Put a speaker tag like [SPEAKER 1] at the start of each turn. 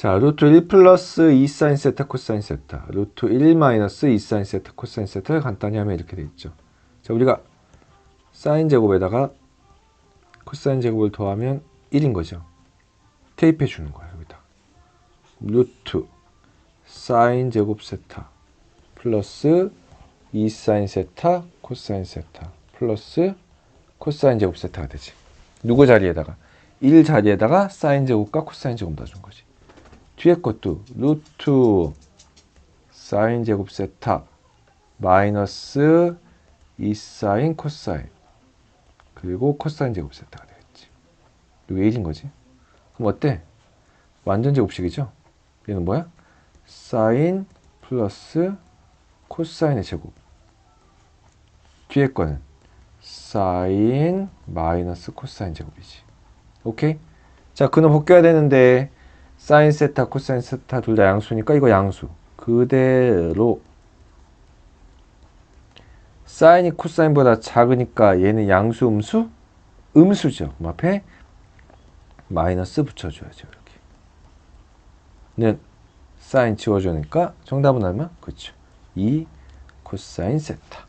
[SPEAKER 1] 자, 루트 1 플러스 2 사인 세타 코사인 세타, 루트 1 마이너스 2 사인 세타 코사인 세타를 간단히 하면 이렇게 돼 있죠. 자, 우리가 사인 제곱에다가 코사인 제곱을 더하면 1인 거죠. 대입해 주는 거야, 여기다. 루트 사인 제곱 세타 플러스 2 사인 세타 코사인 세타 플러스 코사인 제곱 세타가 되지. 누구 자리에다가 1 자리에다가 사인 제곱과 코사인 제곱 넣어준 거지. 뒤에 것도 루트 사인 제곱 세타 마이너스 2 사인 코사인 그리고 코사인 제곱 세타가 되겠지. 이게 1인 거지. 그럼 어때? 완전 제곱식이죠? 얘는 뭐야? 사인 플러스 코사인의 제곱. 뒤에 거는 사인 마이너스 코사인 제곱이지. 오케이? 자, 그는 벗겨야 되는데 사인 세타, 코사인 세타 둘 다 양수니까 이거 양수. 그대로 사인이 코사인보다 작으니까 얘는 양수, 음수? 음수죠. 그럼 앞에 마이너스 붙여줘야죠. 이렇게. 는 사인 지워주니까 정답은 얼마? 그렇죠. 2 코사인 세타.